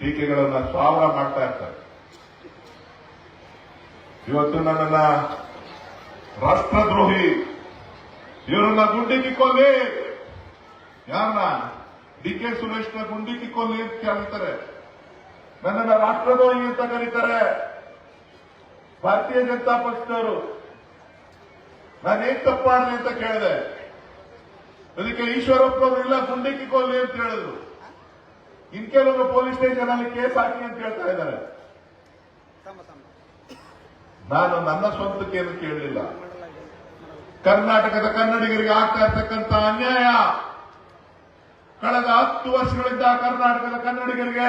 ಟೀಕೆಗಳನ್ನ ಸಾವಿರ ಮಾಡ್ತಾ ಇರ್ತಾರೆ. ಇವತ್ತು ನನ್ನನ್ನ ರಾಷ್ಟ್ರದ್ರೋಹಿ ಇವರನ್ನ ಗುಂಡಿ ಕಿಕ್ಕೋಲಿ. ಯಾರನ್ನ? ಡಿ ಕೆ ಸುರೇಶ್ನ ಗುಂಡಿ ಕಿಕ್ಕೋಲಿ ಅಂತ ಕೇಳ್ತಾರೆ ನನ್ನನ್ನ ರಾಷ್ಟ್ರದ್ರೋಹಿ ಅಂತ ಕರೀತಾರೆ. ಭಾರತೀಯ ಜನತಾ ಪಕ್ಷದವರು. ನಾನೇನ್ ತಪ್ಪಾಡಲಿ ಅಂತ ಕೇಳಿದೆ. ಅದಕ್ಕೆ ಈಶ್ವರಪ್ಪನವರು ಇಲ್ಲ, ಗುಂಡಿ ಕಿಕ್ಕೋಲಿ ಅಂತ ಹೇಳಿದ್ರು. ಇನ್ ಕೆಲವರು ಪೊಲೀಸ್ ಸ್ಟೇಷನ್ ಅಲ್ಲಿ ಕೇಸ್ ಹಾಕಿ ಅಂತ ಹೇಳ್ತಾ ಇದ್ದಾರೆ. ನಾನು ನನ್ನ ಸ್ವಂತಕ್ಕೇನು ಕೇಳಲಿಲ್ಲ. ಕರ್ನಾಟಕದ ಕನ್ನಡಿಗರಿಗೆ ಆಗ್ತಾ ಇರ್ತಕ್ಕಂಥ ಅನ್ಯಾಯ. ಕಳೆದ ಹತ್ತು ವರ್ಷಗಳಿಂದ ಕರ್ನಾಟಕದ ಕನ್ನಡಿಗರಿಗೆ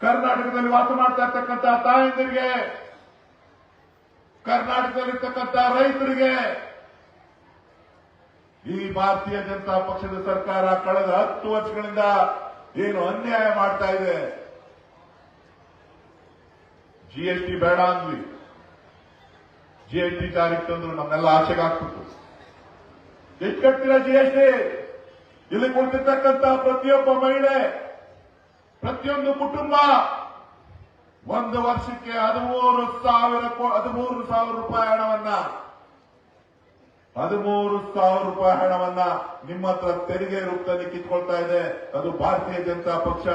ಕರ್ನಾಟಕದಲ್ಲಿ ವಾಸ ಮಾಡ್ತಾ ಇರ್ತಕ್ಕಂಥ ತಾಯಂದಿರಿಗೆ, ಕರ್ನಾಟಕದಲ್ಲಿರ್ತಕ್ಕಂಥ ರೈತರಿಗೆ ಈ ಭಾರತೀಯ ಜನತಾ ಪಕ್ಷದ ಸರ್ಕಾರ ಕಳೆದ ಹತ್ತು ವರ್ಷಗಳಿಂದ ಏನು ಅನ್ಯಾಯ ಮಾಡ್ತಾ ಇದೆ? ಜಿಎಸ್ಟಿ ಬೇಡ ಅಂದ್ವಿ. ಜಿಎಸ್ಟಿ ಜಾರಿಗೆ ತಂದ್ರು ನಮ್ಮೆಲ್ಲ ಆಸೆಗೆ ಹಾಕ್ಬಿಟ್ಟು ಎಷ್ಟು ಕಟ್ತೀರಾ ಜಿಎಸ್ಟಿ ಇಲ್ಲಿ ಕುಳಿತಿರ್ತಕ್ಕಂತಹ ಪ್ರತಿಯೊಬ್ಬ ಮಹಿಳೆ, ಪ್ರತಿಯೊಂದು ಕುಟುಂಬ ಒಂದು ವರ್ಷಕ್ಕೆ ಹದಿಮೂರು ಸಾವಿರ ಹದಿಮೂರು ಸಾವಿರ ರೂಪಾಯಿ ಹಣವನ್ನ ಹದಿಮೂರು ಸಾವಿರ ರೂಪಾಯಿ ಹಣವನ್ನ ನಿಮ್ಮ ಹತ್ರ ತೆರಿಗೆ ರೂಪದಲ್ಲಿ ಕಿತ್ಕೊಳ್ತಾ ಇದೆ. ಅದು ಭಾರತೀಯ ಜನತಾ ಪಕ್ಷ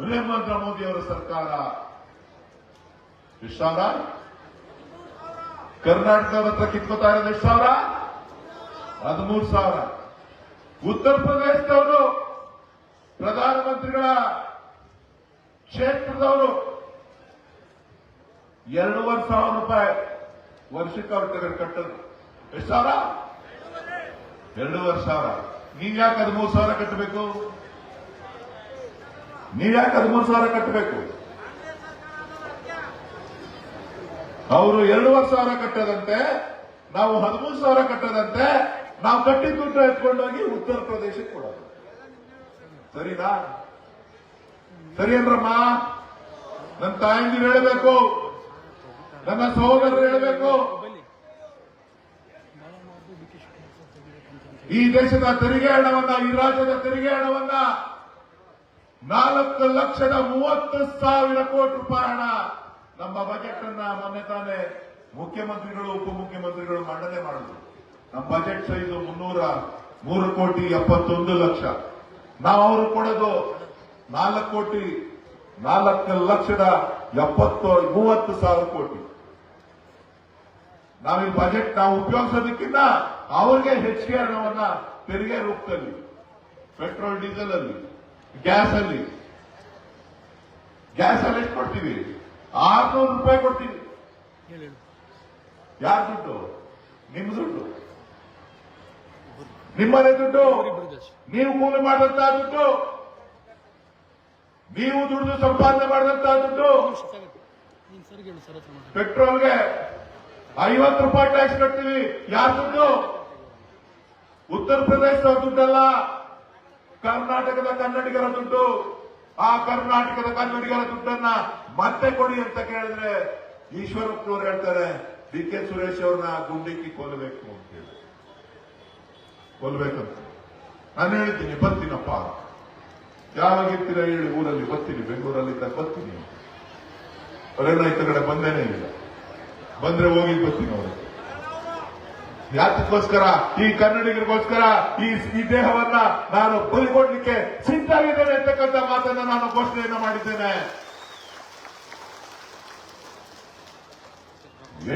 ನರೇಂದ್ರ ಮೋದಿ ಅವರ ಸರ್ಕಾರ. ಎಷ್ಟು ಕರ್ನಾಟಕದ ಹತ್ರ ಕಿತ್ಕೋತಾ ಇರೋದು ಎಷ್ಟು ಸಾವಿರ ಹದಿಮೂರು ಸಾವಿರ. ಉತ್ತರ ಪ್ರದೇಶದವರು, ಪ್ರಧಾನಮಂತ್ರಿಗಳ ಕ್ಷೇತ್ರದವರು ಎರಡೂವರೆ ಸಾವಿರ ರೂಪಾಯಿ ವರ್ಷಕ್ಕೆ ಅವ್ರ ಕಟ್ಟೋದು. ಎಷ್ಟು ಸಾವಿರ ಎರಡೂವರೆ ಸಾವಿರ. ನೀವ್ ಯಾಕೆ ಹದಿಮೂರು ಸಾವಿರ ಕಟ್ಟಬೇಕು ನೀವ್ ಯಾಕೆ ಹದಿಮೂರು ಸಾವಿರ ಕಟ್ಟಬೇಕು ಅವರು ಎರಡೂವರೆ ಸಾವಿರ ಕಟ್ಟದಂತೆ, ನಾವು ಹದಿಮೂರು ಸಾವಿರ ಕಟ್ಟದಂತೆ, ನಾವು ಕಟ್ಟಿದ ದುಡ್ಡು ಎತ್ಕೊಂಡೋಗಿ ಉತ್ತರ ಪ್ರದೇಶಕ್ಕೆ ಕೊಡೋದು. ಸರಿನಾ? ಸರಿ ಅಂದ್ರಮ್ಮ? ನನ್ನ ತಾಯಂದಿರು ಹೇಳಬೇಕು. ನನ್ನ ಸಹೋದರರು ಹೇಳಬೇಕು. ಈ ದೇಶದ ತೆರಿಗೆ ಹಣವನ್ನ, ಈ ರಾಜ್ಯದ ತೆರಿಗೆ ಹಣವನ್ನ ನಾಲ್ಕು ಲಕ್ಷದ ಮೂವತ್ತು ಸಾವಿರ ಕೋಟಿ ರೂಪಾಯಿ ಹಣ ನಮ್ಮ ಬಜೆಟ್ ಅನ್ನ ಮೊನ್ನೆ ತಾನೇ ಮುಖ್ಯಮಂತ್ರಿಗಳು, ಉಪಮುಖ್ಯಮಂತ್ರಿಗಳು ಮಂಡನೆ ಮಾಡಿದ್ರು. ನಮ್ಮ ಬಜೆಟ್ ಸೈಜು ಮುನ್ನೂರ ಮೂರು ಕೋಟಿ ಎಪ್ಪತ್ತೊಂದು ಲಕ್ಷ. ನಾವು ಅವರು ಕೊಡೋದು ನಾಲ್ಕು ಕೋಟಿ ನಾಲ್ಕು ಲಕ್ಷದ ಎಪ್ಪತ್ತು ಮೂವತ್ತು ಸಾವಿರ ಕೋಟಿ. ನಾವು ಈ ಬಜೆಟ್ ನಾವು ಉಪಯೋಗಿಸೋದಕ್ಕಿಂತ ಅವ್ರಿಗೆ ಹೆಚ್ಚಿಗೆ ಹಣವನ್ನ ತೆರಿಗೆ ರೂಪದಲ್ಲಿ ಪೆಟ್ರೋಲ್ ಡೀಸೆಲ್ ಅಲ್ಲಿ ಗ್ಯಾಸ್ ಅಲ್ಲಿ. ಗ್ಯಾಸ್ ಅಲ್ಲಿ ಎಷ್ಟು ಕೊಡ್ತೀವಿ? ಆರ್ನೂರು ರೂಪಾಯಿ ಕೊಡ್ತೀವಿ. ಯಾರ ದುಡ್ಡು? ನಿಮ್ಮ ದುಡ್ಡು. ನಿಮ್ಮನೆ ದುಡ್ಡು. ನೀವು ಕೂಲಿ ಮಾಡಿದಂತ ದುಡ್ಡು. ನೀವು ದುಡ್ಡು ಸಂಪಾದನೆ ಮಾಡಿದಂತ ದುಡ್ಡು. ಪೆಟ್ರೋಲ್ಗೆ ಐವತ್ತು ರೂಪಾಯಿ ಟ್ಯಾಕ್ಸ್ ಕಟ್ತೀವಿ. ಯಾರ ದುಡ್ಡು? ಉತ್ತರ ಪ್ರದೇಶದ ದುಡ್ಡಲ್ಲ. ಕರ್ನಾಟಕದ ಕನ್ನಡಿಗರ ದುಡ್ಡು. ಆ ಕರ್ನಾಟಕದ ಕನ್ನಡಿಗರ ದುಡ್ಡನ್ನ ಮತ್ತೆ ಕೊಡಿ ಅಂತ ಕೇಳಿದ್ರೆ ಈಶ್ವರಪ್ಪನವ್ರು ಹೇಳ್ತಾರೆ, ಡಿ ಕೆ ಸುರೇಶ್ ಅವ್ರನ್ನ ಗುಂಡಿಕ್ಕಿ ಕೊಲ್ಲಬೇಕು ಅಂತ ಹೇಳಿ. ಕೊಲ್ಲಬೇಕಂತ ನಾನು ಹೇಳ್ತೀನಿ ಬರ್ತೀನಪ್ಪ ಯಾವಾಗ ಇರ್ತೀರ ಹೇಳಿ ಊರಲ್ಲಿ ಬರ್ತೀನಿ ಬೆಂಗಳೂರಲ್ಲಿದ್ದಾಗ ಬರ್ತೀನಿ ಅವರೆಲ್ಲ ಈ ಕಡೆ ಬಂದೇನೆ ಇಲ್ಲ. ಬಂದ್ರೆ ಹೋಗಿ ಬರ್ತೀನಿ ಅವರು. ಯಾತಕ್ಕೋಸ್ಕರ ಈ ಕನ್ನಡಿಗರಿಗೋಸ್ಕರ ಈ ಈ ದೇಹವನ್ನ ನಾನು ಬಲಿಕೊಡ್ಲಿಕ್ಕೆ ಸಿದ್ಧಾಗಿದ್ದೇನೆ ಅಂತಕ್ಕಂಥ ಮಾತನ್ನ ನಾನು ಘೋಷಣೆಯನ್ನ ಮಾಡಿದ್ದೇನೆ.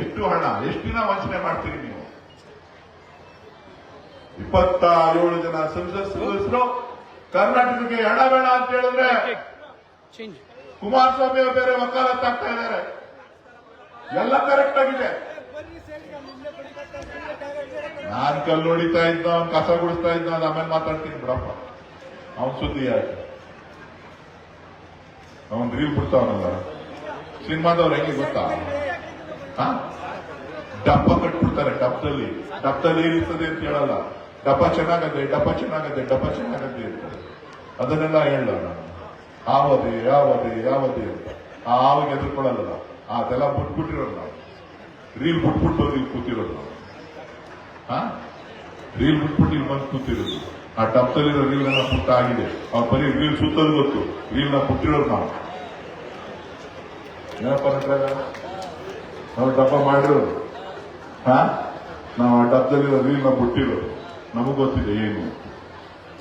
ಎಷ್ಟು ಹಣ ಎಷ್ಟು ದಿನ ವಂಚನೆ ಮಾಡ್ತೀರಿ ನೀವು? ಇಪ್ಪತ್ತ ಏಳು ಜನ ಸಂಸತ್ ಸದಸ್ಯರು ಕರ್ನಾಟಕಕ್ಕೆ ಹಣ ಬೇಡ ಅಂತ ಹೇಳಿದ್ರೆ ಕುಮಾರಸ್ವಾಮಿ ಅವರು ಬೇರೆ ವಕಾಲತ್ತಾಗ್ತಾ ಇದ್ದಾರೆ. ಎಲ್ಲ ಕರೆಕ್ಟ್ ಆಗಿದೆ. ನಾನ್ ಕಲ್ಲು ಹೊಡಿತಾ ಇದ್ದ, ಅವ್ನ್ ಕಸ ಗುಡಿಸ್ತಾ ಇದ್ದ ಅದು ಆಮೇಲೆ ಮಾತಾಡ್ತೀನಿ ಬಿಡಪ್ಪ. ಅವನ್ ಸುದ್ದಿ ಯಾಕೆ? ಅವನ್ ರೀಲ್ ಬಿಡ್ತಾವನಲ್ಲ? ಸಿನಿಮಾದವ್ರು ಹೆಂಗೆ ಗೊತ್ತಾ? ಡಬ್ಬ ಕಟ್ಬಿಡ್ತಾರೆ ಡಬ್ಬದಲ್ಲಿ ಡಬ್ಬದಲ್ಲಿ ಏನಿರ್ತದೆ ಅಂತ ಹೇಳಲ್ಲ. ಡಬ್ಬ ಚೆನ್ನಾಗದೆ ಡಬ್ಬ ಚೆನ್ನಾಗದೆ ಡಬ್ಬ ಚೆನ್ನಾಗದೆ ಇರ್ತದೆ. ಅದನ್ನೆಲ್ಲ ಹೇಳಲ್ಲ ನಾನು. ಆವದೆ ಯಾವದೆ ಯಾವದೆ ಅಂತ. ಆವಿಗೆ ಎದುರ್ಕೊಳ್ಳಲ್ಲ. ಅದೆಲ್ಲ ಬಿಟ್ಬಿಟ್ಟಿರೋದು ನಾವು. ರೀಲ್ ಬಿಟ್ಬಿಟ್ಟು ಬಂದು ಇಲ್ಲಿ ಕೂತಿರೋದು ನಾವು. ಹಾ? ರೀಲ್ ಬಿಟ್ಬಿಟ್ಟು ಇಲ್ಲಿ ಬಂದು ಕೂತಿರೋದು. ಆ ಟಪ್ತಲ್ಲಿರೋ ರೀಲ್ ನನ್ನ ಪುಟ್ಟ ಆಗಿದೆ ಅವ್ರ ಬರೀ ರೀಲ್ ಸುತ್ತಲು ಗೊತ್ತು. ರೀಲ್ನ ಪುಟ್ಟಿರೋದು ನಾವು. ಏನಪ್ಪ? ನಾವು ಡಬ್ಬ ಮಾಡಿರೋದು. ಹಾ? ನಾವು ಆ ಡಬ್ಬದಲ್ಲಿರೋ ರೀಲ್ನ ಬಿಟ್ಟಿರೋದು ನಮಗ್ ಗೊತ್ತಿದೆ ಏನು?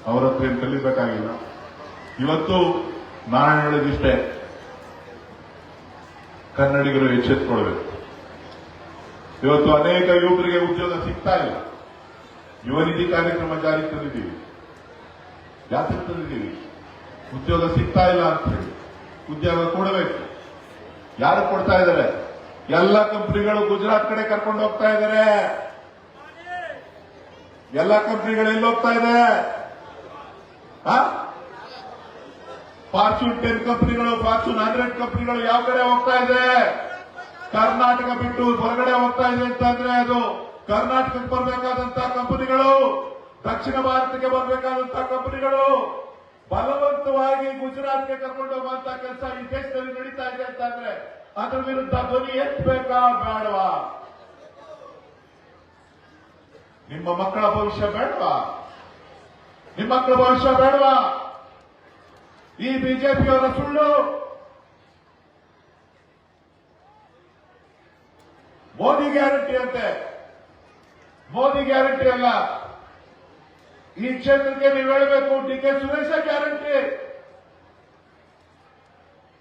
ಅವ್ರ ಹತ್ರ ಏನು ಕಲಿಬೇಕಾಗಿಲ್ಲ? ಇವತ್ತು ನಾನು ಹೇಳೋದಿಷ್ಟೇ ಕನ್ನಡಿಗರು ಎಚ್ಚೆತ್ಕೊಳ್ಬೇಕು. ಇವತ್ತು ಅನೇಕ ಯುವಕರಿಗೆ ಉದ್ಯೋಗ ಸಿಗ್ತಾ ಇಲ್ಲ. ಯುವ ನಿಧಿ ಕಾರ್ಯಕ್ರಮ ಜಾರಿಗೆ ತಂದಿದ್ದೀವಿ. ಯಾತ್ರೆ ತಂದಿದ್ದೀವಿ. ಉದ್ಯೋಗ ಸಿಗ್ತಾ ಇಲ್ಲ ಅಂತ ಹೇಳಿ. ಉದ್ಯೋಗ ಕೊಡಬೇಕು. ಯಾರು ಕೊಡ್ತಾ ಇದ್ದಾರೆ? ಎಲ್ಲ ಕಂಪ್ನಿಗಳು ಗುಜರಾತ್ ಕಡೆ ಕರ್ಕೊಂಡು ಹೋಗ್ತಾ ಇದ್ದಾರೆ. ಎಲ್ಲ ಕಂಪ್ನಿಗಳು ಎಲ್ಲಿ ಹೋಗ್ತಾ ಇದೆ? ಫಾರ್ಚೂನ್ ಟೆನ್ ಕಂಪನಿಗಳು ಫಾರ್ಚೂನ್ ಹಂಡ್ರೆಡ್ ಕಂಪನಿಗಳು ಯಾವ ಕಡೆ ಹೋಗ್ತಾ ಇದೆ? ಕರ್ನಾಟಕ ಬಿಟ್ಟು ಹೊರಗಡೆ ಹೋಗ್ತಾ ಇದೆ ಅಂತಂದ್ರೆ ಅದು ಕರ್ನಾಟಕಕ್ಕೆ ಬರಬೇಕಾದಂತಹ ಕಂಪನಿಗಳು ದಕ್ಷಿಣ ಭಾರತಕ್ಕೆ ಬರಬೇಕಾದಂತಹ ಕಂಪನಿಗಳು ಬಲವಂತವಾಗಿ ಗುಜರಾತ್ಗೆ ಕರ್ಕೊಂಡು ಹೋಗುವಂತ ಕೆಲಸ ಈ ದೇಶದಲ್ಲಿ ನಡೀತಾ ಇದೆ ಅಂತಂದ್ರೆ ಅದ್ರ ವಿರುದ್ಧ ಧ್ವನಿ ಎತ್ತಬೇಕಾ ಬೇಡವಾ? ನಿಮ್ಮ ಮಕ್ಕಳ ಭವಿಷ್ಯ ಬೇಡವಾ? ನಿಮ್ಮ ಮಕ್ಕಳ ಭವಿಷ್ಯ ಬೇಡವಾ? ಈ ಬಿಜೆಪಿಯವರ ಸುಳ್ಳು. ಮೋದಿ ಗ್ಯಾರಂಟಿ ಅಂತೆ. ಮೋದಿ ಗ್ಯಾರಂಟಿ ಅಲ್ಲ. ಈ ಕ್ಷೇತ್ರಕ್ಕೆ ನೀವು ಹೇಳಬೇಕು, D K Suresh guarantee.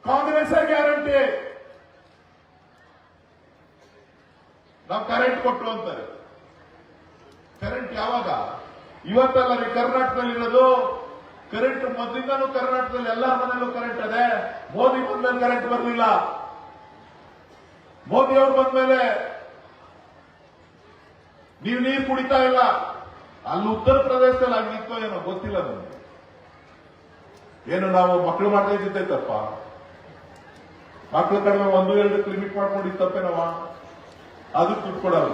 Congress guarantee. ನಾವು ಕರೆಂಟ್ ಕೊಟ್ಟು ಅಂತಾರೆ. ಕರೆಂಟ್ ಯಾವಾಗ? ಇವತ್ತಲ್ಲ ರೀ ಕರ್ನಾಟಕದಲ್ಲಿ ಇರೋದು ಕರೆಂಟ್ ಮೊದಲಿಂದಾನು ಕರ್ನಾಟಕದಲ್ಲಿ ಎಲ್ಲ ಮನೆಯಲ್ಲೂ ಕರೆಂಟ್ ಇದೆ ಮೋದಿ ಬಂದ್ಮೇಲೆ ಕರೆಂಟ್ ಬರಲಿಲ್ಲ. ಮೋದಿ ಅವರು ಬಂದ್ಮೇಲೆ ನೀವು ನೀರು ಕುಡಿತಾ ಇಲ್ಲ. ಅಲ್ಲಿ ಉತ್ತರ ಪ್ರದೇಶದಲ್ಲಿ ಆಗಿತ್ತೋ ಏನೋ ಗೊತ್ತಿಲ್ಲ ನನಗೆ ಏನು ನಾವು ಮಕ್ಕಳು ಮಾಡ್ತಾ ಇದ್ದಿದ್ದೆ ತಪ್ಪ ಮಕ್ಕಳು ಕಡಿಮೆ ಒಂದು, ಎರಡು ಲಿಮಿಟ್ ಮಾಡ್ಕೊಂಡಿದ್ದು ತಪ್ಪೇನವ ಅದಕ್ಕೆ ದುಡ್ಡು ಕೊಡಲ್ಲ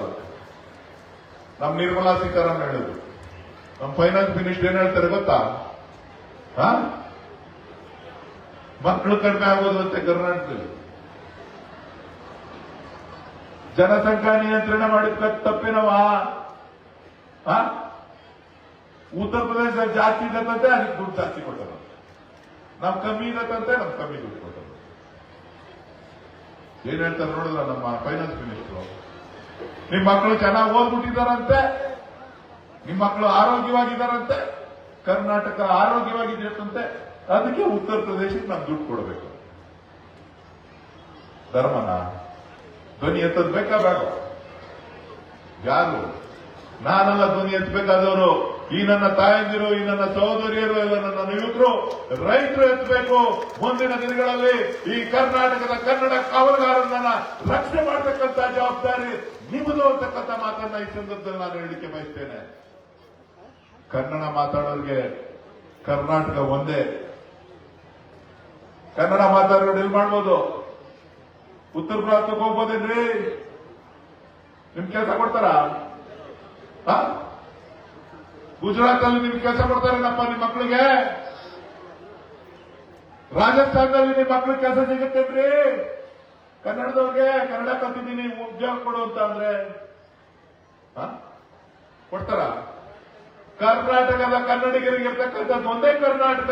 ನಮ್ ನಿರ್ಮಲಾ ಸೀತಾರಾಮನ್ ಹೇಳಿದ್ರು. ನಮ್ ಫೈನಾನ್ಸ್ ಮಿನಿಸ್ಟರ್ ಏನ್ ಹೇಳ್ತಾರೆ ಗೊತ್ತಾ? ಮಕ್ಕಳು ಕಡಿಮೆ ಆಗೋದು ಅಂತೆ ಕರ್ನಾಟಕದಲ್ಲಿ. ಜನಸಂಖ್ಯಾ ನಿಯಂತ್ರಣ ಮಾಡಿದ ತಪ್ಪೇನವಾ ಉತ್ತರ ಪ್ರದೇಶ ಜಾಸ್ತಿ ಇದ್ದಂತೆ ಅದಕ್ಕೆ ದುಡ್ಡು ಜಾಸ್ತಿ ಕೊಟ್ಟರು ನಮ್ ಕಮ್ಮಿ ಇದ್ದಂತೆ ನಮ್ ಕಮ್ಮಿ ದುಡ್ಡು ಕೊಟ್ಟರು ಏನ್ ಹೇಳ್ತಾರೆ ನೋಡಿದ್ರ ನಮ್ಮ ಫೈನಾನ್ಸ್ ಮಿನಿಸ್ಟರ್ ನಿಮ್ಮ ಮಕ್ಕಳು ಚೆನ್ನಾಗಿ ಓದ್ಬಿಟ್ಟಿದಾರಂತೆ ನಿಮ್ ಮಕ್ಕಳು ಆರೋಗ್ಯವಾಗಿದ್ದಾರಂತೆ. ಕರ್ನಾಟಕ ಆರೋಗ್ಯವಾಗಿದೆ ಅಂತಂತೆ ಅದಕ್ಕೆ ಉತ್ತರ ಪ್ರದೇಶಕ್ಕೆ ನಾವು ದುಡ್ಡು ಕೊಡಬೇಕು. ಧರ್ಮನ, ಧ್ವನಿ ಎತ್ತದ್ ಬೇಕಾ ಬೇಡ ಯಾರು? ನಾನೆಲ್ಲ ಧ್ವನಿ ಎತ್ತಬೇಕಾದವರು, ಈ ನನ್ನ ತಾಯಂದಿರು, ಈ ನನ್ನ ಸಹೋದರಿಯರು, ಎಲ್ಲ ನನ್ನ ಯುವಕರು ರೈತರು ಎತ್ತಬೇಕು. ಮುಂದಿನ ದಿನಗಳಲ್ಲಿ ಈ ಕರ್ನಾಟಕದ ಕನ್ನಡ ಕಾವಲುಗಾರರನ್ನ ರಕ್ಷಣೆ ಮಾಡತಕ್ಕಂತ ಜವಾಬ್ದಾರಿ ನಿಮ್ಮದು ಅಂತಕ್ಕಂಥ ಮಾತನ್ನ ಈ ಸಂದರ್ಭದಲ್ಲಿ ನಾನು ಹೇಳಲಿಕ್ಕೆ ಬಯಸ್ತೇನೆ. ಕನ್ನಡ ಮಾತಾಡೋರಿಗೆ ಕರ್ನಾಟಕ ಒಂದೇ. ಕನ್ನಡ ಮಾತಾಡೋರು ಎಲ್ಲಿ ಮಾಡ್ಬೋದು. ಉತ್ತರ ಭಾರತಕ್ಕೆ ಹೋಗ್ಬೋದೇನ್ರಿ? ನಿಮ್ ಕೆಲಸ ಕೊಡ್ತಾರ? ಗುಜರಾತ್ ಅಲ್ಲಿ ನಿಮ್ ಕೆಲಸ ಕೊಡ್ತಾರೇನಪ್ಪ ನಿಮ್ ಮಕ್ಕಳಿಗೆ ರಾಜಸ್ಥಾನದಲ್ಲಿ ನಿಮ್ ಮಕ್ಳಿಗೆ ಕೆಲಸ ಸಿಗುತ್ತೇನ್ರಿ? ಕನ್ನಡದವ್ರಿಗೆ ಕನ್ನಡ ಕಲ್ತಿದ್ದೀನಿ, ಉದ್ಯೋಗ ಕೊಡು ಅಂತ ಅಂದ್ರೆ? ಕೊಡ್ತಾರ? ಕರ್ನಾಟಕದ ಕನ್ನಡಿಗರಿಗೆ ಇರ್ತಕ್ಕಂಥದ್ದು ಒಂದೇ ಕರ್ನಾಟಕ,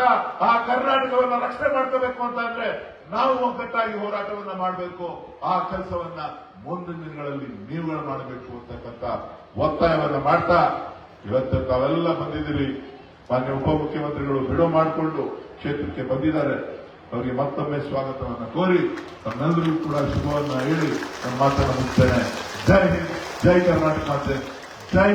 ಆ ಕರ್ನಾಟಕವನ್ನು ರಕ್ಷಣೆ ಮಾಡ್ಕೋಬೇಕು ಅಂತ ಅಂದ್ರೆ ನಾವು ಒಗ್ಗಟ್ಟಾಗಿ ಹೋರಾಟವನ್ನ ಮಾಡಬೇಕು. ಆ ಕೆಲಸವನ್ನ ಮುಂದಿನ ದಿನಗಳಲ್ಲಿ ನೀವುಗಳು ಮಾಡಬೇಕು ಅಂತಕ್ಕಂಥ ಒತ್ತಾಯವನ್ನ ಮಾಡ್ತಾ ಇವತ್ತು ತಾವೆಲ್ಲ ಬಂದಿದ್ದೀರಿ. ಮಾನ್ಯ ಉಪಮುಖ್ಯಮಂತ್ರಿಗಳು ಬಿಡುವು ಮಾಡಿಕೊಂಡು ಕ್ಷೇತ್ರಕ್ಕೆ ಬಂದಿದ್ದಾರೆ. ಅವರಿಗೆ ಮತ್ತೊಮ್ಮೆ ಸ್ವಾಗತವನ್ನ ಕೋರಿ ತಮ್ಮೆಲ್ಲರಿಗೂ ಕೂಡ ಶುಭವನ್ನು ಹೇಳಿ ನನ್ನ ಮಾತನ್ನು ಮುಗಿಸ್ತೇನೆ ಜೈ ಹಿಂದ್, ಜೈ ಕರ್ನಾಟಕ ಜೈ